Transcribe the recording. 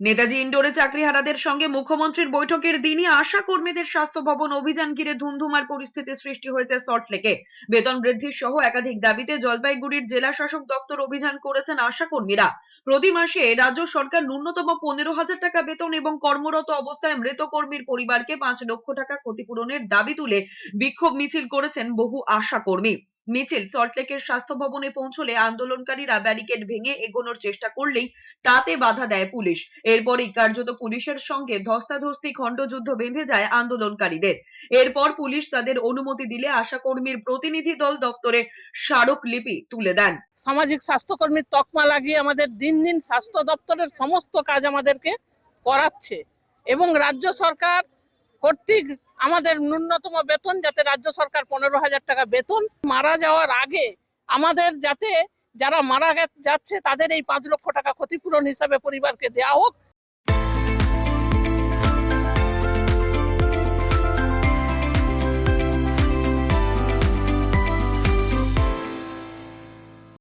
নেতাজি ইন্ডোরে চাকরিহারাদের সঙ্গে মুখ্যমন্ত্রীর বৈঠকের দিনই আশা কর্মীদের স্বাস্থ্য ভবন অভিযান ঘিরে ধুমধুমার পরিস্থিতি সৃষ্টি হয়েছে সল্টলেকে। বেতন বৃদ্ধির সহ একাধিক দাবিতে জলপাইগুড়ির জেলা শাসক দপ্তর অভিযান করেছেন আশা কর্মীরা। প্রতি মাসে রাজ্য সরকার ন্যূনতম পনেরো হাজার টাকা বেতন এবং কর্মরত অবস্থায় মৃত কর্মীর পরিবারকে পাঁচ লক্ষ টাকা ক্ষতিপূরণের দাবি তুলে বিক্ষোভ মিছিল করেছেন বহু আশা কর্মী। মিছিল সল্টলেকের স্বাস্থ্য ভবনে পৌঁছলে আন্দোলনকারীরা ব্যারিকেড ভেঙে এগোনোর চেষ্টা করলেই তাতে বাধা দেয় পুলিশ। এরপরই কার্যত পুলিশের সঙ্গে ধস্তাধস্তি, খণ্ডযুদ্ধ বেঁধে যায় আন্দোলনকারীদের। এরপর পুলিশ তাদের অনুমতি দিলে আশাকর্মীর প্রতিনিধি দল দপ্তরে স্মারকলিপি তুলে দেন। সামাজিক স্বাস্থ্যকর্মীর তকমা লাগিয়ে আমাদের দিন দিন স্বাস্থ্য দপ্তরের সমস্ত কাজ আমাদেরকে করাচ্ছে এবং রাজ্য সরকার কর্তৃক আমাদের ন্যূনতম বেতন যাতে রাজ্য সরকার পনেরো হাজার টাকা বেতন মারা যাওয়ার আগে আমাদের যাতে যারা মারা যাচ্ছে তাদের এই পাঁচ লক্ষ টাকা ক্ষতিপূরণ হিসাবে পরিবারকে দেওয়া হোক।